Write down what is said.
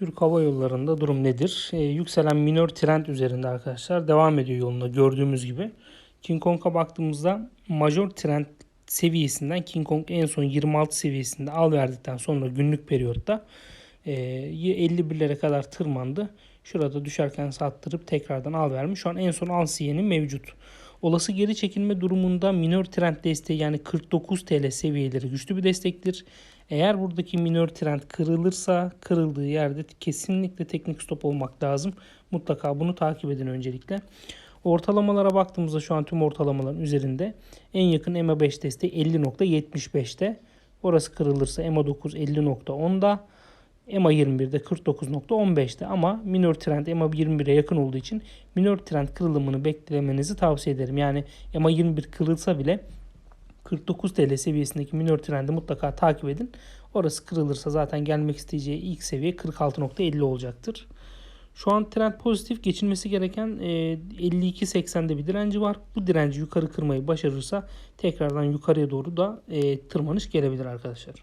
Türk Hava Yolları'nda durum nedir? Ee, yükselen minör trend üzerinde arkadaşlar devam ediyor yoluna gördüğümüz gibi. King Kong'a baktığımızda major trend seviyesinden King Kong en son 26 seviyesinde al verdikten sonra günlük periyotta e, 51'lere kadar tırmandı. Şurada düşerken sattırıp tekrardan al vermiş. Şu an en son al mevcut. Olası geri çekilme durumunda minör trend desteği yani 49 TL seviyeleri güçlü bir destektir. Eğer buradaki minör trend kırılırsa kırıldığı yerde kesinlikle teknik stop olmak lazım. Mutlaka bunu takip edin öncelikle. Ortalamalara baktığımızda şu an tüm ortalamaların üzerinde en yakın EMA 5 desteği 50.75'te. Orası kırılırsa EMA 9 50.10'da. EMA 21'de 49.15'te ama minor trend EMA 21'e yakın olduğu için minor trend kırılımını beklemenizi tavsiye ederim. Yani EMA 21 kırılsa bile 49 TL seviyesindeki minor trendi mutlaka takip edin. Orası kırılırsa zaten gelmek isteyeceği ilk seviye 46.50 olacaktır. Şu an trend pozitif geçilmesi gereken e, 52.80'de bir direnci var. Bu direnci yukarı kırmayı başarırsa tekrardan yukarıya doğru da e, tırmanış gelebilir arkadaşlar.